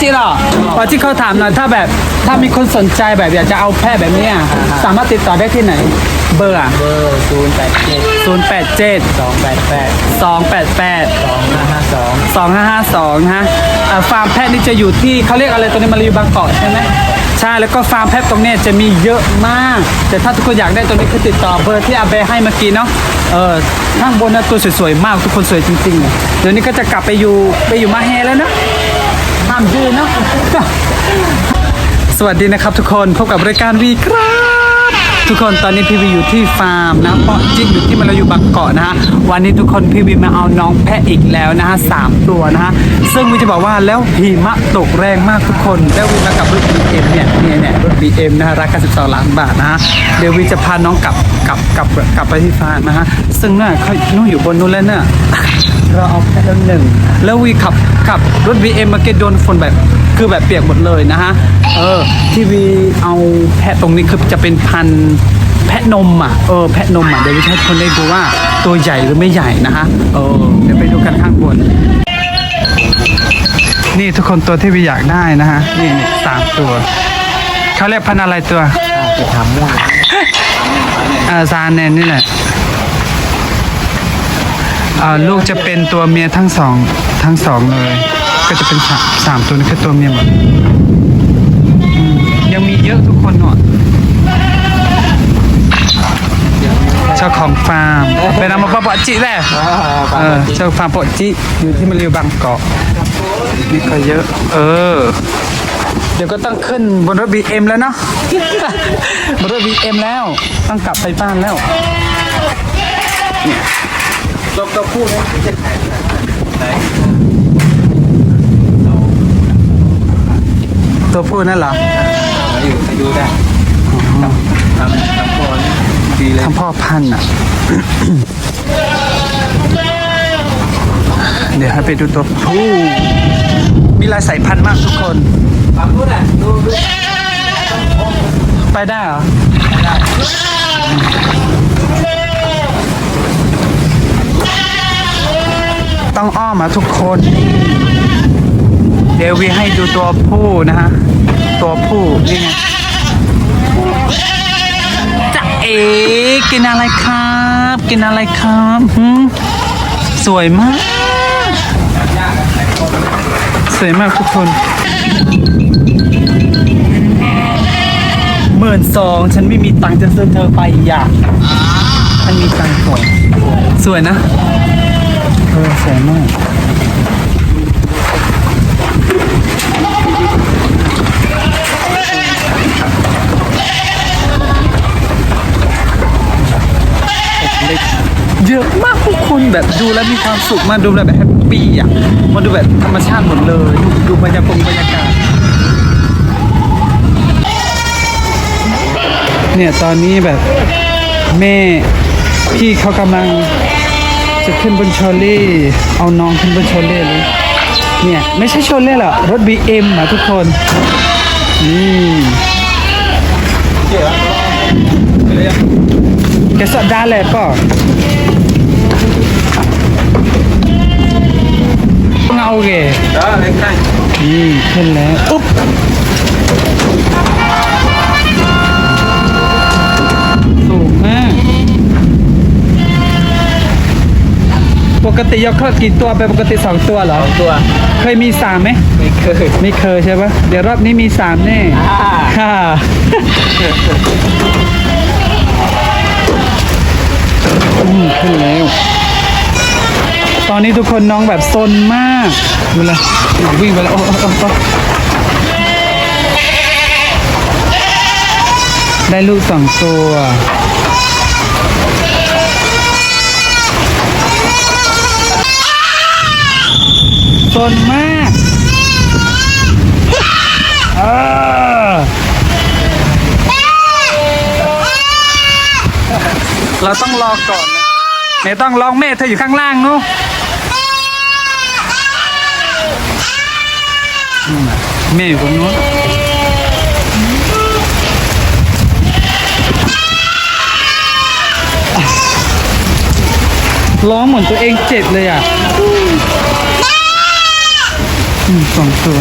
จิเหรอปอจิเขาถามหน่อยถ้าแบบถ้ามีคนสนใจแบบอยากจะเอาแพะแบบเนี้ยสามารถติดต่อได้ที่ไหน เบอร์อะเบอร์ศูนย์แปดเจ็ดศูนย์แปดเจ็ดสองแปดแปดสองแปดแปดสองห้าห้าสองสองห้าห้าสองฮะอ่าฟาร์มแพะนี่จะอยู่ที่เขาเรียกอะไรตัวนี้มารีวิวบางเกาะใช่ไหมใช่แล้วก็ฟาร์มแพะตรงเนี้ยจะมีเยอะมาก แต่ถ้าทุกคนอยากได้ตัวนี้คือติดต่อเบอร์ที่อาเบให้เมื่อกี้เนาะเออข้างบนนะตัวสวยๆมากทุกคนสวยจริงๆเลยเดี๋ยวนี้ก็จะกลับไปอยู่ไปอยู่มาแฮแล้วเนาะห้ามดื้อเนาะสวัสดีนะครับทุกคนพบกับรายการวีครับ ทุกคนตอนนี้พี่วีอยู่ที่ฟาร์มนะเพาะจิ๊กอยู่ที่มาลายูบางเกาะนะฮะวันนี้ทุกคนพี่วีมาเอาน้องแพะอีกแล้วนะฮะสามตัวนะฮะซึ่งวีจะบอกว่าแล้วหิมะตกแรงมากทุกคน แล้ววีมากับรถ BM เอ็มเนี่ยเนี่ยเนี่ยรถ BM นะฮะราคา12ล้านบาทนะฮะเดี๋ยววีจะพาน้องกลับกลับกลับกลับไปที่ฟาร์มนะฮะซึ่งเนี่ยเขานู่นอยู่บนนู้นแล้วเนี่ย เราเอาแค่แล้วหนึ่งแล้ววีขับขับรถ BM มาเก็ตโดนฝนแบบคือแบบเปียกหมดเลยนะฮะ เออ ที่วีเอาแพะตรงนี้คือจะเป็นพันธุ์แพะนมอะ เออ แพะนมอะ เดี๋ยววิให้ทุกคนได้ดูว่าตัวใหญ่หรือไม่ใหญ่นะฮะ เออ เดี๋ยวไปดูกันข้างบน นี่ทุกคนตัวที่วีอยากได้นะฮะ นี่นี่สามตัว เขาเรียกพันธุ์อะไรตัว จะทำม่วง เออซานเนนนี่แหละเอ่อ ลูกจะเป็นตัวเมียทั้งสองทั้งสองเลย ก็จะเป็นสามสามตัวนี้คือตัวเมียหมดยังมีเยอะทุกคนเนาะเจ้าของฟาร์มเป็นอามาปะปะจิแหละเออเจ้าฟาร์มปะจิอยู่ที่มาริวบางเกาะนี่ก็เยอะ เออ เดี๋ยวก็ต้องขึ้นบนรถ BM แล้วเนาะบนรถ BM แล้ว ต้องกลับไปบ้านแล้วเนี่ย ตัวตัวผู้นี่จะขายไหนตัวพูดนั่นเหรอมาอยู่ไปดูได้ทำทำทำก่อนดีเลยทำพ่อพันธุ์อะ เดี๋ยวให้ไปดูตัวผู้มีหลายสายพันธุ์มากทุกคนทำนู้นอะดูดูไปได้เหรอ มาทุกคน เดี๋ยววีให้ดูตัวผู้นะฮะ ตัวผู้นี่ไงจะเอ๋กินอะไรครับ กินอะไรครับสวยมาก สวยมากทุกคนหมื่นสองฉันไม่มีตังค์จะซื้อเธอไปอยากฉันมีตังค์ก่อนสวยนะ ออสวยมากเยอะมากทุกคนแบบดูแล้วมีความสุขมากดูแล้วแบบแฮปปี้อะมาดูแบบธรรมชาติหมดเลยดูดูบรรยากาศบรรยากาศเนี่ยตอนนี้แบบแม่พี่เขากำลัง จะขึ้นบนโชเล่ เอาน้องขึ้นบนโชเล่เลย เนี่ย ไม่ใช่โชเล่หรอกรถ BM อะทุกคน นี่แกสอดได้เลยป่ะเงาเก đó lên đây นี่ขึ้นแล้ว อุ๊บ กติยกคลอดกี่ตัวไปปกติสองตัวเหรอตัวเคยมีสามไหมไม่เคยไม่เคยใช่ปะเดี๋ยวรอบนี้มีสามแน่อ่าค่ะ อืมขึ้นแล้ว ตอนนี้ทุกคนน้องแบบซนมากดูเลยวิ่งไปแล้วโอ้โอ้โอ้โอ้ได้ลูกสองตัว ซนมากเออเราต้องรอก่อนนะไม่ต้องร้องแม่เธออยู่ข้างล่างนู้นแม่อยู่ตรงนู้นร้องเหมือนตัวเองเจ็บเลยอะ อืสองตัว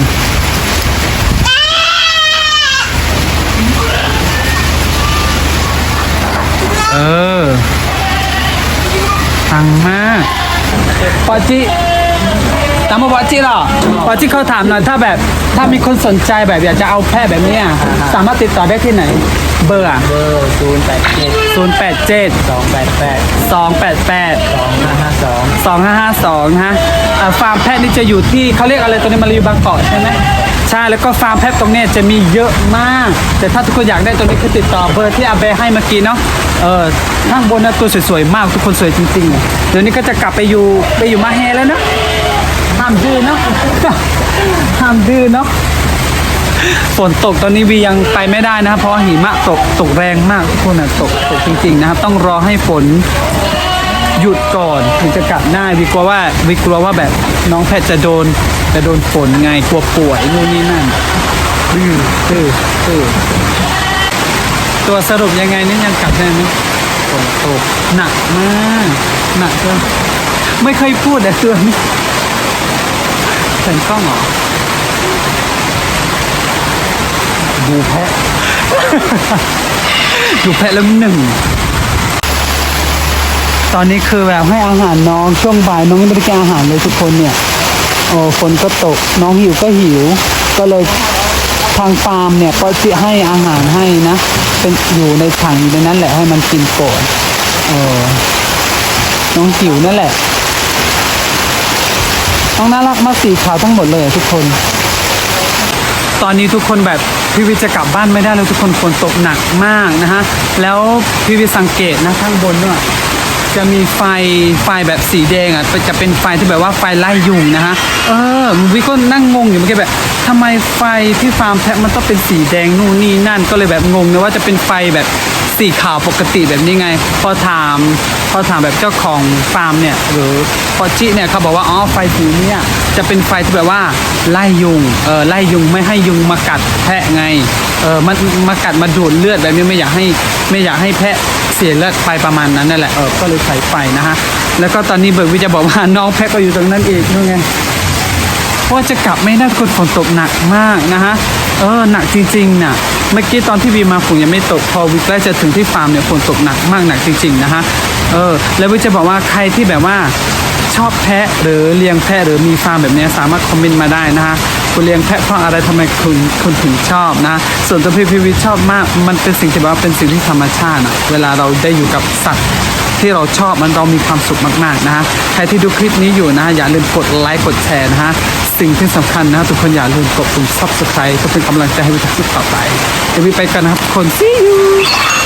เออฟังมากปอจิตามมาปอจิหรอปอจิเขาถามหน่อยถ้าแบบ ถ้ามีคนสนใจแบบอยากจะเอาแพ้แบบเนี้ยสามารถติดต่อได้ที่ไหน เบอร์อะเบอร์ศูนย์แปดเจ็ดศูนย์แปดเจ็ดสองแปดแปดสองแปดแปดสองห้าห้าสองสองห้าห้าสองฮะอ่าฟาร์มแพะนี่จะอยู่ที่เขาเรียกอะไรตัวนี้มารีวิวบางเกาะใช่ไหมใช่แล้วก็ฟาร์มแพะตรงเนี้ยจะมีเยอะมาก แต่ถ้าทุกคนอยากได้ตัวนี้คือติดต่อเบอร์ที่อาเบให้เมื่อกี้เนาะเออข้างบนนะตัวสวยๆมากทุกคนสวยจริงๆเลยเดี๋ยวนี้ก็จะกลับไปอยู่ไปอยู่มาแฮแล้วเนาะห้ามดื้อเนาะ ห้ามดื้อเนาะ ฝนตกตอนนี้วียังไปไม่ได้นะครับ เพราะหิมะตกตกแรงมากทุกคนอะตกตกจริง ๆ นะครับ ต้องรอให้ฝนหยุดก่อนถึงจะกลับได้วิกลัวว่าวิกลัวว่าแบบน้องแพทจะโดนจะโดนฝนไงกลัวป่วยนู่นนี่นั่นดื้อดื้อดื้อตัวสรุปยังไงนี่ยังกลับได้ไหมฝนตกหนักมากหนักจนไม่เคยพูดแต่เตัวนี้แผ่นกล้องเหรอ ดูแพะ ดูแพะแล้วหนึ่ง ตอนนี้คือแบบให้อาหารน้องช่วงบ่ายน้องไม่ได้กินอาหารเลยทุกคนเนี่ย โอ้ฝนก็ตกน้องหิวก็หิว ก็เลยทางฟาร์มเนี่ยก็จะให้อาหารให้นะ เป็นอยู่ในถังอยู่ในนั้นแหละให้มันกินก่อนเออน้องหิวนั่นแหละน้องน่ารักมากสีขาวทั้งหมดเลยทุกคน ตอนนี้ทุกคนแบบ พี่วิทย์จะกลับบ้านไม่ได้เลยทุกคนฝนตกหนักมากนะฮะ แล้วพี่วิทย์สังเกตนะข้างบนด้วยจะมีไฟไฟแบบสีแดงอะจะเป็นไฟที่แบบว่าไฟไล่ยุงนะฮะเออวิก็นั่งงงอยู่เมื่อกี้แบบทำไมไฟที่ฟาร์มแพะมันต้องเป็นสีแดงนู่นนี่นั่นก็เลยแบบงงนะว่าจะเป็นไฟแบบ สีขาวปกติแบบนี้ไง พอถาม พอถามแบบเจ้าของฟาร์มเนี่ย หรือพอจิเนี่ยเขาบอกว่า อ๋อ ไฟสีเนี้ยจะเป็นไฟที่แบบว่าไล่ยุง เออ ไล่ยุงไม่ให้ยุงมากัดแพะไง เออมันมากัดมาดูดเลือดแบบนี้ไม่อยากให้ไม่อยากให้แพะเสียเลือดไปประมาณนั้นนั่นแหละ เออ ก็เลยใส่ไฟนะฮะ แล้วก็ตอนนี้เบิร์ดวิจะบอกว่าน้องแพะก็อยู่ตรงนั้นอีกนู่นไงเพราะว่าจะกลับไม่ได้คนฝนตกหนักมากนะฮะ เออ หนักจริงๆน่ะ เมื่อกี้ตอนที่วีมาฝนยังไม่ตกพอวิใกล้จะถึงที่ฟาร์มเนี่ยฝนตกหนักมากหนักจริงๆนะฮะเออแล้ววิจะบอกว่าใครที่แบบว่าชอบแพะหรือเลี้ยงแพะหรือมีฟาร์มแบบนี้สามารถคอมเมนต์มาได้นะฮะคุณเลี้ยงแพะเพราะอะไรทำไมคุณคุณถึงชอบนะ ส่วนตัวพี่พีวิชอบมาก มันเป็นสิ่งที่แบบว่าเป็นสิ่งที่ธรรมชาติอะเวลาเราได้อยู่กับสัตว์ที่เราชอบมันเรามีความสุขมากๆนะฮะใครที่ดูคลิปนี้อยู่นะฮะอย่าลืมกดไลค์กดแชร์นะฮะ สิ่งที่สำคัญนะทุกคนอย่าลืมกดปุ่ม subscribe เพื่อเป็นกำลังใจให้วิทยุต่อไปเดี๋ยวไปกันนะครับทุกคน see you